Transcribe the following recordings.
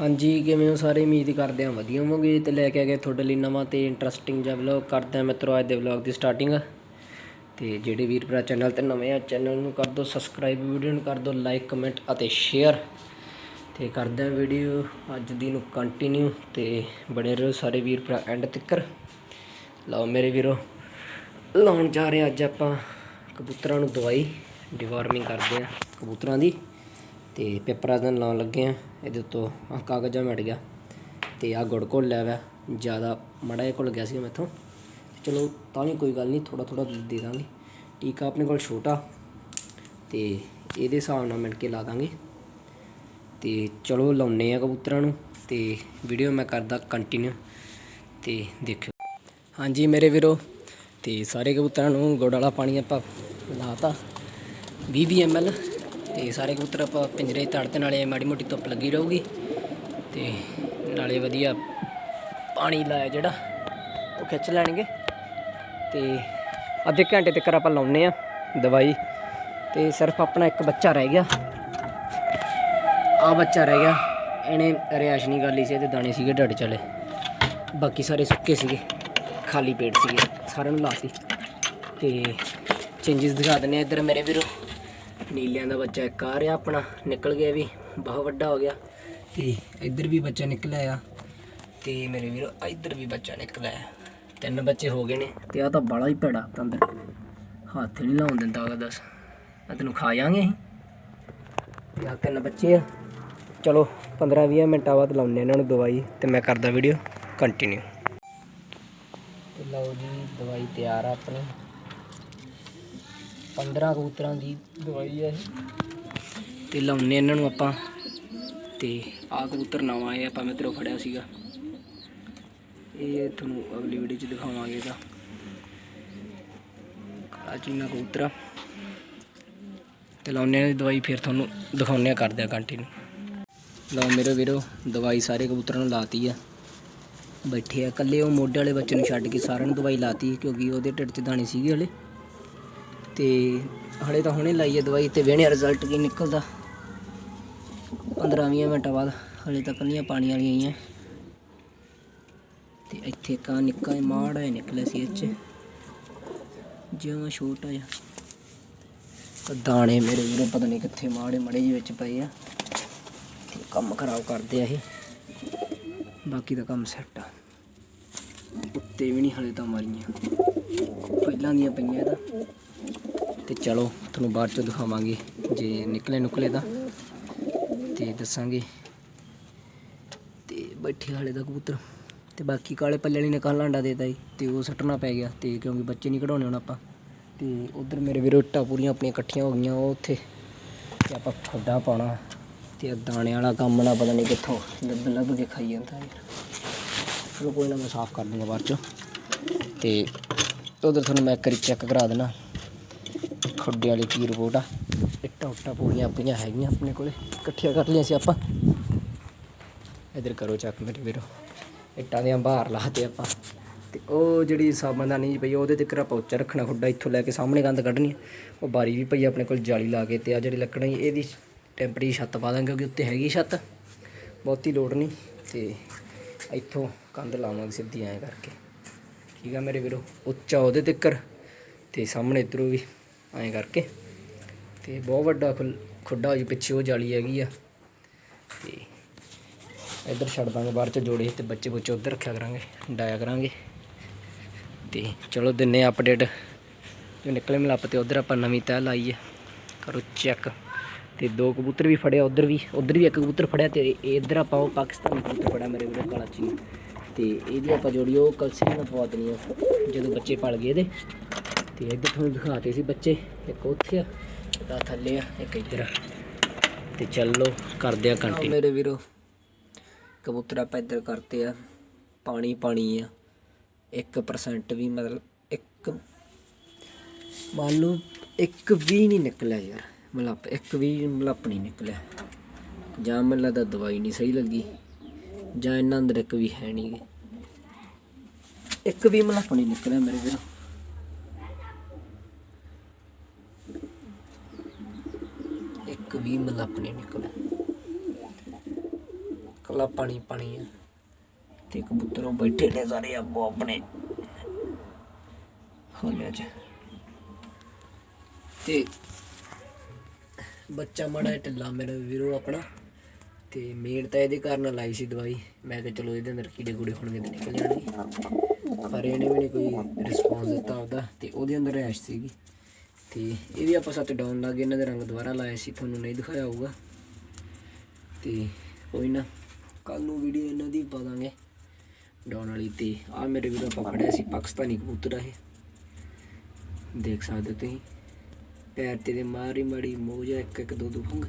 ਹਾਂਜੀ, ਕਿਵੇਂ ਹੋ ਸਾਰੇ? ਉਮੀਦ ਕਰਦੇ ਹਾਂ ਵਧੀਆ ਹੋਵੋਗੇ। ਤੇ ਲੈ ਕੇ ਆ ਗਏ ਤੁਹਾਡੇ ਲਈ ਨਵਾਂ ਤੇ ਇੰਟਰਸਟਿੰਗ ਜਿਹਾ ਵਲੌਗ ਕਰਦੇ ਹਾਂ ਮਿੱਤਰੋ, ਅੱਜ ਦੇ ਵਲੌਗ ਦੀ ਸਟਾਰਟਿੰਗ ਤੇ ਜਿਹੜੇ ਵੀਰ ਭਰਾ ਚੈਨਲ ਤੇ ਨਵੇਂ ਆ ਚੈਨਲ ਨੂੰ ਕਰ ਦਿਓ ਸਬਸਕ੍ਰਾਈਬ ਵੀਡੀਓ ਨੂੰ ਕਰ ਦਿਓ ਲਾਈਕ ਕਮੈਂਟ ਅਤੇ ਸ਼ੇਅਰ ਤੇ ਕਰਦੇ ਹਾਂ ਵੀਡੀਓ ਅੱਜ ਦੀ ਨੂੰ ਕੰਟੀਨਿਊ ਤੇ ਬਣੇ ਰਹੋ ਸਾਰੇ ਵੀਰ ਭਰਾ ਐਂਡ ਤੱਕਰ ਲਓ ਮੇਰੇ ਵੀਰੋ, ਲਾਉਣ ਜਾ ਰਹੇ ਅੱਜ ਆਪਾਂ ਕਬੂਤਰਾਂ ਨੂੰ ਦਵਾਈ। ਡਿਵਾਰਮਿੰਗ ਕਰਦੇ ਆ ਕਬੂਤਰਾਂ ਦੀ। ਤੇ ਪੇਪਰਾਂ ਦਾ ਲਾਉਣ ਲੱਗੇ ਆ ਇਹਦੇ ਉੱਤੋਂ ਆਹ ਕਾਗਜ਼ਾ ਮਿਟ ਗਿਆ ਤੇ ਆ ਗੁੜ ਘੁਲ ਲਿਆ ਵਾ। ਜ਼ਿਆਦਾ ਮੜਾ ਜਿਹਾ ਘੁਲ ਗਿਆ ਸੀ ਮੈਥੋਂ। ਚਲੋ ਤਾਂ ਵੀ ਕੋਈ ਗੱਲ ਨਹੀਂ ਥੋੜਾ ਥੋੜਾ ਦੇ ਦਾਂਗੇ। ਟੀਕਾ ਆਪਣੇ ਕੋਲ ਛੋਟਾ। ਤੇ ਇਹਦੇ ਹਿਸਾਬ ਨਾਲ ਮਿਲ ਕੇ ਲਾ ਦਾਂਗੇ। ਤੇ ਚਲੋ ਲਾਉਨੇ ਆ ਕਬੂਤਰਾਂ ਨੂੰ ਤੇ ਵੀਡੀਓ ਮੈਂ ਕਰਦਾ ਕੰਟੀਨਿਊ ਤੇ ਦੇਖਿਓ। ਹਾਂਜੀ ਮੇਰੇ ਵੀਰੋ, ਤੇ ਸਾਰੇ ਕਬੂਤਰਾਂ ਨੂੰ ਗੁੜ ਵਾਲਾ ਪਾਣੀ ਆਪਾਂ ਲਾਤਾ। 20 20 ml ਤੇ ਸਾਰੇ ਕਬੂਤਰ ਆਪਾਂ ਪਿੰਜਰੇ 'ਚ ਤੜ ਤੇ ਨਾਲੇ ਮਾੜੀ ਮੋਟੀ ਧੁੱਪ ਲੱਗੀ ਰਹੂਗੀ ਤੇ ਨਾਲੇ ਵਧੀਆ ਪਾਣੀ ਲਾਇਆ ਜਿਹੜਾ, ਉਹ ਖਿੱਚ ਲੈਣਗੇ ਤੇ ਅੱਧੇ ਘੰਟੇ ਤੱਕ ਆਪਾਂ ਲਾਉਨੇ ਆ ਦਵਾਈ ਤੇ ਸਿਰਫ ਆਪਣਾ ਇੱਕ ਬੱਚਾ ਰਹਿ ਗਿਆ। ਆ ਬੱਚਾ ਰਹਿ ਗਿਆ, ਇਹਨੇ ਰਿਆਸ਼ ਨਹੀਂ ਕਰ ਲਈ ਸੀ, ਇਹਦੇ ਦਾਣੇ ਸੀਗੇ ਢੱਡ ਚਲੇ। ਬਾਕੀ ਸਾਰੇ ਸੁੱਕੇ ਸੀਗੇ, ਖਾਲੀ ਪੇਟ ਸੀਗੇ, ਸਾਰਿਆਂ ਨੂੰ ਲਾਤੀ। ਤੇ ਚੇਂਜਸ ਦਿਖਾ ਦਿੰਦੇ ਆ ਇੱਧਰ ਮੇਰੇ ਵੀਰੋ। ਨੀਲਿਆਂ ਦਾ ਬੱਚਾ ਇੱਕ ਆ ਰਿਹਾ ਆਪਣਾ, ਨਿਕਲ ਗਿਆ ਵੀ, ਬਹੁਤ ਵੱਡਾ ਹੋ ਗਿਆ। ਤੇ ਇੱਧਰ ਵੀ ਬੱਚਾ ਨਿਕਲਿਆ ਆ ਤੇ ਮੇਰੇ ਵੀਰੋ ਇੱਧਰ ਵੀ ਬੱਚਾ ਨਿਕਲਿਆ ਆ ਤਿੰਨ ਬੱਚੇ ਹੋ ਗਏ ਨੇ, ਤੇ ਆ ਤਾਂ ਬੜਾ ਹੀ ਭੈੜਾ ਤੰਦਰ ਹੱਥ ਨਹੀਂ ਲਾਉਣ ਦਿੰਦਾ ਉਹਦਾ ਦੱਸ। ਆ ਤੈਨੂੰ ਖਾ ਜਾਾਂਗੇ ਅਸੀਂ। ਤੇ ਆ ਤਿੰਨ ਬੱਚੇ ਆ। ਚਲੋ 15 20 ਮਿੰਟਾਂ ਬਾਅਦ ਲਾਉਨੇ ਇਹਨਾਂ ਨੂੰ ਦਵਾਈ, ਤੇ ਮੈਂ ਕਰਦਾ ਵੀਡੀਓ ਕੰਟੀਨਿਊ ਤੇ ਲਓ ਜੀ, ਦਵਾਈ ਤਿਆਰ ਆ ਆਪਣੀ। 15 ਕਬੂਤਰਾਂ ਦੀ ਦਵਾਈ ਹੈ ਇਹ। ਤੇ ਲਾਉਨੇ ਇਹਨਾਂ ਨੂੰ ਆਪਾਂ। ਤੇ ਆਹ ਕਬੂਤਰ ਨਵਾਂ ਇਹ ਆਪਾਂ ਮਿੱਤਰੋਂ ਫੜਿਆ ਸੀਗਾ। ਇਹ ਤੁਹਾਨੂੰ ਅਗਲੀ ਵੀਡੀਓ 'ਚ ਦਿਖਾਵਾਂਗੇ ਇਹਦਾ। ਕਾਚੀਨਾ ਕਬੂਤਰ ਤੇ ਲਾਉਨੇ ਇਹਨਾਂ ਦੀ ਦਵਾਈ, ਫਿਰ ਤੁਹਾਨੂੰ ਦਿਖਾਉਨੇ ਆ, ਕਰਦੇ ਆ ਕੰਟੀਨਿਊ ਲਓ ਮੇਰੇ ਵੀਰੋ, ਦਵਾਈ ਸਾਰੇ ਕਬੂਤਰਾਂ ਨੂੰ ਲਾਤੀ ਆ। ਬੈਠੇ ਆ ਇਕੱਲੇ, ਉਹ ਮੋਢੇ ਵਾਲੇ ਬੱਚੇ ਨੂੰ ਛੱਡ ਕੇ ਸਾਰਿਆਂ ਨੂੰ ਦਵਾਈ ਲਾਤੀ, ਕਿਉਂਕਿ ਉਹਦੇ ਢਿੱਡ 'ਚ ਦਾਣੇ ਸੀਗੇ ਹਲੇ। ਤੇ ਹਲੇ ਤਾਂ ਹੁਣੇ ਲਾਈ ਹੈ ਦਵਾਈ ਤੇ ਵੇਣੇ ਰਿਜ਼ਲਟ ਕੀ ਨਿਕਲਦਾ। 15-20 ਮਿੰਟਾਂ ਬਾਅਦ ਹਲੇ ਤਾਂ ਕੱਲੀਆਂ ਪਾਣੀ ਵਾਲੀਆਂ ਹੀ ਆ ਤੇ ਇੱਥੇ ਕਾ ਨਿੱਕਾ ਜਿਹਾ ਮਾੜਾ ਜਿਹਾ ਨਿਕਲਿਆ ਸੀ ਇਹ 'ਚ। ਜਿਵੇਂ ਛੋਟਾ ਜਿਹਾ। ਦਾਣੇ ਮੇਰੇ ਵੀਰੋ ਪਤਾ ਨਹੀਂ ਕਿੱਥੇ ਮਾੜੇ ਮੜੇ ਜਿਹੇ ਵਿੱਚ ਪਏ ਆ। ਤੇ ਕੰਮ ਖਰਾਬ ਕਰਦੇ ਆ ਇਹ। ਬਾਕੀ ਦਾ ਕੰਮ ਸੈੱਟ ਆ। ਉੱਤੇ ਵੀ ਨਹੀਂ ਹਲੇ ਤਾਂ ਮਾਰੀਆਂ। ਪਹਿਲਾਂ ਦੀਆਂ ਪਈਆਂ ਇਹਦਾ। ਤੇ ਚਲੋ, ਤੁਹਾਨੂੰ ਬਾਅਦ 'ਚੋਂ ਦਿਖਾਵਾਂਗੇ ਜੇ ਨਿਕਲੇ ਨੁਕਲੇ ਤਾਂ। ਤੇ ਦੱਸਾਂਗੇ। ਤੇ ਬੈਠੇ ਹਾਲੇ ਦਾ ਕਬੂਤਰ। ਤੇ ਬਾਕੀ ਕਾਲੇ ਪੱਲੇ ਵਾਲੀ ਨੇ ਕੱਲ੍ਹ ਆਂਡਾ ਦੇਤਾ ਜੀ, ਤੇ ਉਹ ਸੱਟਣਾ ਪੈ ਗਿਆ, ਤੇ ਕਿਉਂਕਿ ਬੱਚੇ ਨਹੀਂ ਕਢਾਉਣੇ ਹੁਣ ਆਪਾਂ। ਤੇ ਉਧਰ ਮੇਰੇ ਵੀਰੋ ਇੱਟਾਂ ਪੂਰੀਆਂ ਆਪਣੀਆਂ ਇਕੱਠੀਆਂ ਹੋ ਗਈਆਂ ਉਹ ਉੱਥੇ। ਤੇ ਆਪਾਂ ਖੱਡਾ ਪਾਉਣਾ, ਤੇ ਦਾਣੇ ਵਾਲਾ ਕੰਮ ਨਾ ਪਤਾ ਨਹੀਂ ਕਿੱਥੋਂ ਲੱਭ ਲੱਭ ਕੇ ਖਾਈ ਜਾਂਦਾ ਯਾਰ ਚਲੋ ਕੋਈ ਨਾ, ਮੈਂ ਸਾਫ਼ ਕਰ ਦੂੰਗਾ ਬਾਅਦ ਚ। ਤੇ ਉਧਰ ਤੁਹਾਨੂੰ ਮੈਂ ਇੱਕ ਵਾਰੀ ਚੈੱਕ ਕਰਾ ਦੇਣਾ ਖੱਡੇ ਵਾਲੀ ਕੀ ਰਿਪੋਰਟ ਆ? ਇੱਟਾਂ ਉੱਟਾਂ ਪੂਰੀਆਂ ਆਪਣੀਆਂ ਹੈਗੀਆਂ ਆਪਣੇ ਕੋਲੇ ਇਕੱਠੀਆਂ ਕਰ ਲਈਆਂ ਸੀ ਆਪਾਂ। ਇਧਰ ਕਰੋ ਚੱਕ ਮੇਰੇ ਵੀਰੋ ਇੱਟਾਂ ਦੇ ਅੰਬਾਰ ਲਾਤੇ ਆਪਾਂ। ਤੇ ਉਹ ਜਿਹੜੀ ਸਾਬਣਦਾਨੀ ਜੀ ਪਈ ਉਹਦੇ ਤੇ ਕਰਾ ਪੌਚਾ ਰੱਖਣਾ ਖੁੱਡਾ ਇੱਥੋਂ ਲੈ ਕੇ ਸਾਹਮਣੇ ਕੰਧ ਕੱਢਣੀ ਉਹ ਬਾਰੀ ਵੀ ਪਈ ਆਪਣੇ ਕੋਲ ਜਾਲੀ ਲਾ ਕੇ ਤੇ ਆ ਜਿਹੜੀ ਲੱਕੜਾਂ ਜੀ, ਇਹਦੀ ਟੈਂਪਰੇਰੀ ਛੱਤ ਪਾ ਦਾਂਗੇ ਕਿਉਂਕਿ ਉੱਤੇ ਹੈਗੀ ਛੱਤ। ਬਹੁਤੀ ਲੋੜ ਨਹੀਂ ਤੇ ਇੱਥੋਂ ਕੰਧ ਲਾਵਾਂਗੇ ਸਿੱਧੀ ਐਂ ਕਰਕੇ। ਠੀਕ ਆ ਮੇਰੇ ਵੀਰੋ ਉੱਚਾ ਉਹਦੇ ਤਿੱਕਰ ਤੇ ਸਾਹਮਣੇ ਇਧਰੋਂ ਵੀ ਐਂ ਕਰਕੇ। ਤੇ ਬਹੁਤ ਵੱਡਾ ਖੁੱਲ- ਖੁੱਡਾ ਹੋ ਜੀ ਪਿੱਛੇ ਉਹ ਜਾਲੀ ਹੈਗੀ ਆ। ਤੇ ਇੱਧਰ ਛੱਡ ਦਾਂਗੇ ਬਾਹਰ ਚ ਜੋੜੇ ਤੇ ਬੱਚੇ ਬੁੱਚੇ ਉੱਧਰ ਰੱਖਿਆ ਕਰਾਂਗੇ, ਡਾਇਆ ਕਰਾਂਗੇ। ਤੇ ਚਲੋ ਦਿੰਨੇ ਅਪਡੇਟ ਜੋ ਨਿਕਲੇ ਮਿਲੱਪ ਤੇ ਉੱਧਰ ਆਪਾਂ ਨਵੀਂ ਤਹਿ ਲਾਈ ਹੈ ਕਰੋ ਚੈੱਕ ਤੇ ਦੋ ਕਬੂਤਰ ਵੀ ਫੜਿਆ ਉੱਧਰ ਵੀ ਉੱਧਰ ਵੀ ਇੱਕ ਕਬੂਤਰ ਫੜਿਆ ਤੇ ਇਹ ਇੱਧਰ ਆਪਾਂ ਉਹ ਪਾਕਿਸਤਾਨੀ ਕਬੂਤਰ ਫੜਿਆ ਮੇਰੇ ਵੀਰੋ ਕਾਲਾ ਚੀਨ ਤੇ ਇਹਦੀ ਆਪਾਂ ਜੋੜੀ ਉਹ ਕਲਸੀ ਨਾਲ ਪਵਾ ਦੇਣੀ ਆ, ਜਦੋਂ ਬੱਚੇ ਪਲ ਗਏ ਇਹਦੇ। ਤੇ ਇੱਧਰ ਤੁਹਾਨੂੰ ਦਿਖਾਤੇ ਸੀ ਬੱਚੇ। ਇੱਕ ਉੱਥੇ ਆ, ਇੱਕ ਥੱਲੇ ਆ, ਇੱਕ ਇੱਧਰ ਆ। ਤੇ ਚੱਲੋ, ਕਰਦੇ ਆ ਕੰਟੀਨਿਊ ਮੇਰੇ ਵੀਰੋ, ਕਬੂਤਰ ਆਪਾਂ ਇੱਧਰ ਕਰਤੇ ਆ। ਪਾਣੀ ਪਾਣੀ ਆ। 1% ਵੀ ਮਤਲਬ ਇੱਕ ਮੰਨ ਲਓ ਇੱਕ ਵੀ ਨਹੀਂ ਨਿਕਲਿਆ ਯਾਰ। ਮਲੱਪ ਇੱਕ ਵੀ ਮਲੱਪ ਨਹੀਂ ਨਿਕਲਿਆ। ਜਾਂ ਮੈਨੂੰ ਲੱਗਦਾ ਦਵਾਈ ਨਹੀਂ ਸਹੀ ਲੱਗੀ, ਜਾਂ ਇਹਨਾਂ ਅੰਦਰ ਇੱਕ ਵੀ ਹੈ ਨਹੀਂ ਇੱਕ ਵੀ ਮਲੱਪ ਨਹੀਂ ਨਿਕਲਿਆ ਮੇਰੇ ਵੀਰੋ। ਇੱਕ ਵੀ ਮਲੱਪ ਨਹੀਂ ਨਿਕਲਿਆ ਕੱਲਾ ਪਾਣੀ ਪਾਣੀ ਆ। ਤੇ ਕਬੂਤਰ ਬੈਠੇ ਨੇ ਸਾਰੇ ਆਪੋ ਆਪਣੇ। ਹੋਲਿਆ ਚ ਤੇ ਬੱਚਾ ਮਾੜਾ ਢਿੱਲਾ ਮੇਰਾ ਵੀਰੋ ਆਪਣਾ। ਤੇ ਮੇਨ ਤਾਂ ਇਹਦੇ ਕਾਰਨ ਲਾਈ ਸੀ ਦਵਾਈ। ਮੈਂ ਕਿਹਾ ਚਲੋ ਇਹਦੇ ਅੰਦਰ ਕੀੜੇ ਕੂੜੇ ਹੋਣਗੇ ਤੇ ਨਿਕਲ ਜਾਣਗੇ। ਪਰ ਇਹਨੇ ਵੀ ਨਹੀਂ ਕੋਈ ਰਿਸਪੌਂਸ ਦਿੱਤਾ ਆਪਦਾ। ਤੇ ਉਹਦੇ ਅੰਦਰ ਐਸ਼ ਸੀਗੀ। ਤੇ ਇਹ ਵੀ ਆਪਾਂ ਸੱਤ ਡਾਊਨ ਲਾਗੇ ਇਹਨਾਂ ਦੇ ਰੰਗ ਦੁਬਾਰਾ ਲਾਇਆ ਸੀ, ਤੁਹਾਨੂੰ ਨਹੀਂ ਦਿਖਾਇਆ ਹੋਊਗਾ। ਤੇ ਕੋਈ ਨਾ ਕੱਲ ਨੂੰ ਵੀਡੀਓ ਇਹਨਾਂ ਦੀ ਪਾ ਦਾਂਗੇ ਡਾਊਨ ਵਾਲੀ ਤੇ ਆ ਮੇਰੇ ਵੀਰੋ ਆਪਾਂ ਫੜਿਆ ਸੀ ਪਾਕਿਸਤਾਨੀ ਕਬੂਤਰ ਆ ਇਹ। ਦੇਖ ਸਕਦੇ ਹੋ ਤੁਸੀਂ, ਪੈਰ ਤੇ ਦੇ ਮਾਰੀ ਮਾੜੀ ਮੋਜਾ ਇੱਕ ਇੱਕ ਦੋ ਦੋ ਫੰਗ।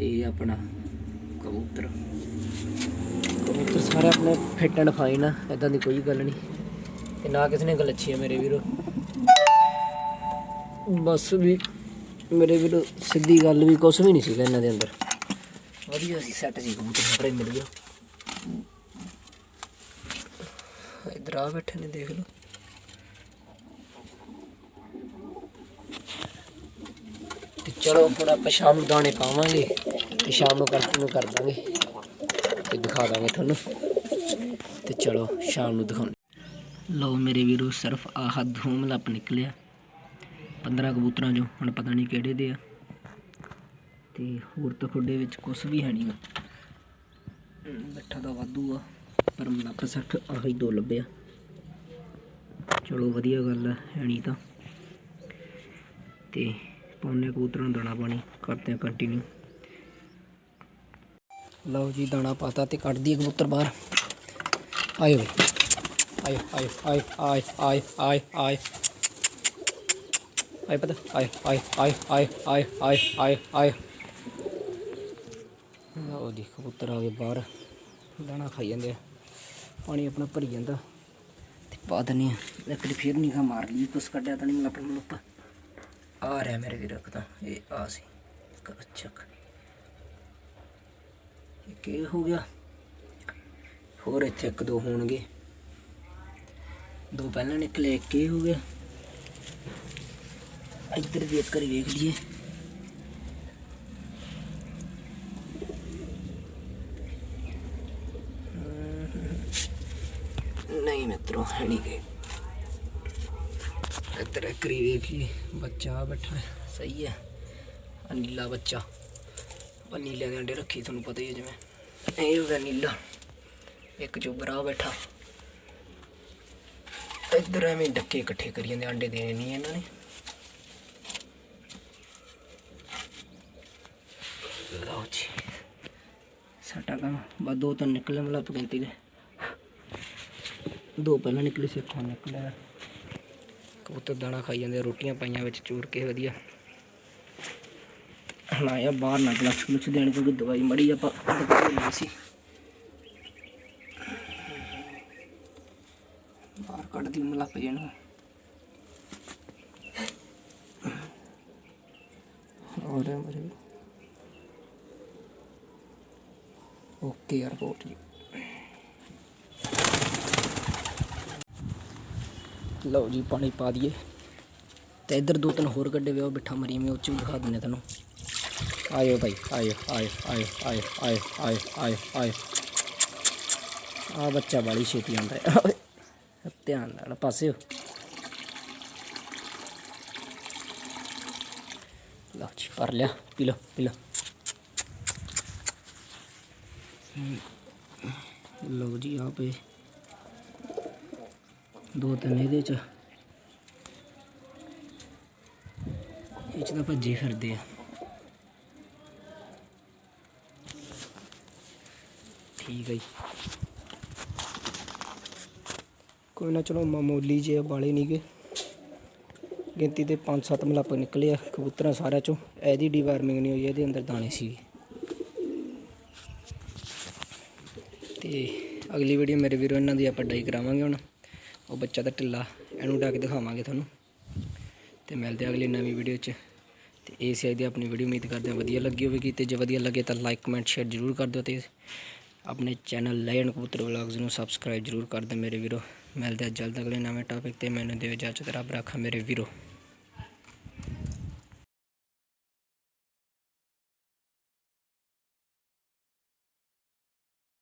ਇਹ ਆਪਣਾ ਕਬੂਤਰ। ਕਬੂਤਰ ਸਾਰੇ ਆਪਣੇ ਫਿੱਟ ਐਂਡ ਫਾਈਨ ਆ ਇਦਾਂ ਦੀ ਕੋਈ ਗੱਲ ਨਹੀਂ। ਤੇ ਨਾ ਕਿਸੇ ਨੇ ਗੱਲ ਅੱਛੀ ਆ ਮੇਰੇ ਵੀਰੋ। ਬਸ ਵੀ ਮੇਰੇ ਵੀਰੋ ਸਿੱਧੀ ਗੱਲ ਵੀ ਕੁਛ ਵੀ ਨਹੀਂ ਸੀਗਾ ਇਹਨਾਂ ਦੇ ਅੰਦਰ। ਵਧੀਆ ਸੀ ਸੈੱਟ ਸੀ ਕਬੂਤਰ ਸਾਰੇ ਮਿਲ ਗਿਆ ਇਧਰ ਆ ਬੈਠੇ ਨੇ, ਦੇਖ ਲਓ। ਤੇ ਚਲੋ ਹੁਣ ਆਪਾਂ ਸ਼ਾਮ ਨੂੰ ਦਾਣੇ ਪਾਵਾਂਗੇ ਤੇ ਸ਼ਾਮ ਨੂੰ ਕੰਟੀਨਿਊ ਕਰ ਦਾਂਗੇ ਤੇ ਦਿਖਾ ਦਾਂਗੇ ਤੁਹਾਨੂੰ। ਤੇ ਚਲੋ ਸ਼ਾਮ ਨੂੰ ਦਿਖਾਉਂਦੇ। ਲਓ ਮੇਰੇ ਵੀਰੋ, ਸਿਰਫ ਆਹ ਧੂਮ ਲੱਪ ਨਿਕਲਿਆ। 15 ਕਬੂਤਰਾਂ ਜੋ ਹੁਣ ਪਤਾ ਨਹੀਂ ਕਿਹੜੇ ਦੇ ਆ। ਤੇ ਹੋਰ ਤਾਂ ਖੁੱਡੇ ਵਿੱਚ ਕੁਝ ਵੀ ਹੈ ਨਹੀਂਗਾ ਬੱਠਾ ਦਾ ਵਾਧੂ ਆ, ਪਰ ਮਲੱਪ ਸਿਰਫ ਆਹੀ ਦੋ ਲੱਭਿਆ ਚਲੋ ਵਧੀਆ ਗੱਲ ਹੈ ਨਹੀਂ ਤਾਂ। ਤੇ ਪਾਉਨੇ ਕਬੂਤਰਾਂ ਨੂੰ ਦਾਣਾ ਪਾਣੀ, ਕਰਦੇ ਆ ਕੰਟੀਨਿਊ ਲਓ ਜੀ, ਦਾਣਾ ਪਾਤਾ ਤੇ ਕੱਢ ਦਈਏ ਕਬੂਤਰ ਬਾਹਰ। ਆਇਓ ਬਈ। ਆਇਓ ਆਇਓ ਆਇਓ ਆਇਓ ਆਇਓ ਆਇਓ ਆਇਓ। ਆਏ ਪਤਾ, ਆਏ ਆਏ ਆਏ ਆਏ ਆਏ ਆਏ ਆਏ ਆਏ। ਲਓ ਜੀ ਕਬੂਤਰ ਆ ਗਏ ਬਾਹਰ। ਦਾਣਾ ਖਾਈ ਜਾਂਦੇ ਆ। ਪਾਣੀ ਆਪਣਾ ਭਰੀ ਜਾਂਦਾ। ਤੇ ਪਾ ਦਿੰਦੇ ਆ। ਲੱਕੜੀ ਫੇਰ ਨਹੀਂ ਮਾਰ ਲਈ ਕੁਛ ਕੱਢਿਆ ਤਾਂ ਨਹੀਂ ਆਪਣਾ ਲੁੱਪ ਆ ਰਿਹਾ ਮੇਰੇ ਵੀਰ ਇੱਕ ਇਹ ਆ ਸੀ। ਇੱਕ ਇਹ ਕੀ ਹੋ ਗਿਆ। ਹੋਰ ਇੱਥੇ ਇੱਕ ਦੋ ਹੋਣਗੇ। ਦੋ ਪਹਿਲਾਂ ਨਿਕਲੇ, ਇੱਕ ਇਹ ਹੋ ਗਿਆ। ਇੱਧਰ ਵੀ ਇੱਕ ਵੇਖ ਲਈਏ। ਨਹੀਂ ਮਿੱਤਰੋ, ਹੈ ਨਹੀਂ ਗਏ। ਇੱਧਰ ਇੱਕ ਵੇਖ ਲਈਏ, ਬੱਚਾ ਬੈਠਾ ਸਹੀ ਹੈ। ਆਹ ਨੀਲਾ ਬੱਚਾ। ਨੀਲੇ ਦੇ ਅੰਡੇ ਰੱਖੀ, ਤੁਹਾਨੂੰ ਪਤਾ ਹੀ ਹੈ ਜਿਵੇਂ। ਇਹ ਉਹਦਾ ਨੀਲਾ ਇੱਕ ਚੋਬਰਾ ਬੈਠਾ। ਇੱਧਰ ਐਵੇਂ ਡੱਕੇ ਇਕੱਠੇ ਕਰੀ ਜਾਂਦੇ, ਅੰਡੇ ਦੇਣੇ ਨਹੀਂ ਇਹਨਾਂ ਨੇ ਲਓ ਜੀ ਸਾਡਾ ਬਸ ਦੋ ਤਾਂ ਨਿਕਲੇ ਮਤਲਬ ਗਿਣਤੀ ਦੇ ਦੋ ਪਹਿਲਾਂ ਨਿਕਲੇ ਸੀ ਇੱਕ ਨਿਕਲਿਆ ਕਬੂਤਰ ਦਾਣਾ ਖਾਈ ਜਾਂਦੇ ਰੋਟੀਆਂ ਪਾਈਆਂ ਵਿੱਚ, ਚੂਰ ਕੇ ਵਧੀਆ। ਹੁਣ ਆਇਆ ਬਾਹਰ ਨਾ ਗਲਕਸ ਗਲਕਸ ਦੇਣ ਕਿਉਂਕਿ ਦਵਾਈ ਮੜੀ ਆਪਾਂ ਲਈ ਸੀ। ਬਾਹਰ ਕੱਢਦੀ ਮਲੱਪ ਜੇ ਨੂੰ ਹੋਰ ਮੇਰੇ ਓਕੇ 에어ਪੋਰਟ ਜੀ ਲਓ ਜੀ ਪਾਣੀ ਪਾ ਦਈਏ ਤੇ ਇੱਧਰ ਦੋ ਤਿੰਨ ਹੋਰ ਗੱਡੇ ਵੇ ਉਹ ਬਿਠਾ ਮਰੀ ਮੈਂ ਉਹ ਚ ਵੀ ਦਿਖਾ ਦਿੰਨੇ ਤੈਨੂੰ ਆਇਓ ਭਾਈ ਆਇਓ ਆਇਓ ਆਇਓ ਆਇਓ ਆਇਓ ਆਇਓ ਆਇਓ ਆਇਓ ਆ ਬੱਚਾ ਬਾਲੀ ਛੇਤੀ ਆਉਂਦਾ ਹੈ ਧਿਆਨ ਨਾਲ ਪਾਸੇ ਹੋ ਲਓ ਜੀ ਭਰ ਲਿਆ ਪੀ ਲਓ ਪੀ ਲਓ ਲਓ ਜੀ ਆ ਪਏ। ਦੋ ਤਿੰਨ ਇਹਦੇ ਚ। ਇਹ ਚ ਤਾਂ ਭੱਜੇ ਫਿਰਦੇ ਆ। ਠੀਕ ਹੈ ਜੀ। ਕੋਈ ਨਾ ਚਲੋ ਮਾਮੂਲੀ ਜਿਹੇ ਵਾਲੇ ਨਹੀਂਗੇ ਗਿਣਤੀ ਤੇ 5-7 ਮਲਾਪ ਨਿਕਲੇ ਆ ਕਬੂਤਰਾਂ ਸਾਰਿਆਂ ਚੋਂ। ਇਹਦੀ ਡੀਵਾਰਮਿੰਗ ਨਹੀਂ ਹੋਈ, ਇਹਦੇ ਅੰਦਰ ਦਾਣੇ ਸੀ ਤੇ ਅਗਲੀ ਵੀਡੀਓ ਮੇਰੇ ਵੀਰੋ ਇਹਨਾਂ ਦੀ ਆਪਾਂ ਡਾਈ ਕਰਾਵਾਂਗੇ ਹੁਣ। ਉਹ ਬੱਚਾ ਦਾ ਢਿੱਲਾ, ਇਹਨੂੰ ਡਾ ਕੇ ਦਿਖਾਵਾਂਗੇ ਤੁਹਾਨੂੰ। ਤੇ ਮਿਲਦੇ ਆ ਅਗਲੀ ਨਵੀਂ ਵੀਡੀਓ 'ਚ। ਤੇ ਇਹ ਦੀ ਆਪਣੀ ਵੀਡੀਓ ਉਮੀਦ ਕਰਦੇ ਹਾਂ ਵਧੀਆ ਲੱਗੀ ਹੋਵੇਗੀ। ਤੇ ਜੇ ਵਧੀਆ ਲੱਗੇ ਤਾਂ ਲਾਈਕ ਕਮੈਂਟ ਸ਼ੇਅਰ ਜ਼ਰੂਰ ਕਰ ਦਿਓ ਤੇ ਆਪਣੇ ਚੈਨਲ ਲੈਣ ਕਬੂਤਰ ਵਲੌਗਸ ਨੂੰ ਸਬਸਕ੍ਰਾਈਬ ਜ਼ਰੂਰ ਕਰ ਦਿਓ ਮੇਰੇ ਵੀਰੋ। ਮਿਲਦੇ ਆ ਜਲਦ ਅਗਲੇ ਨਵੇਂ ਟੌਪਿਕ ਤੇ। ਮੈਨੂੰ ਦਿਓ ਇਜਾਜ਼ਤ, ਰੱਬ ਰੱਖਾ ਮੇਰੇ ਵੀਰੋ।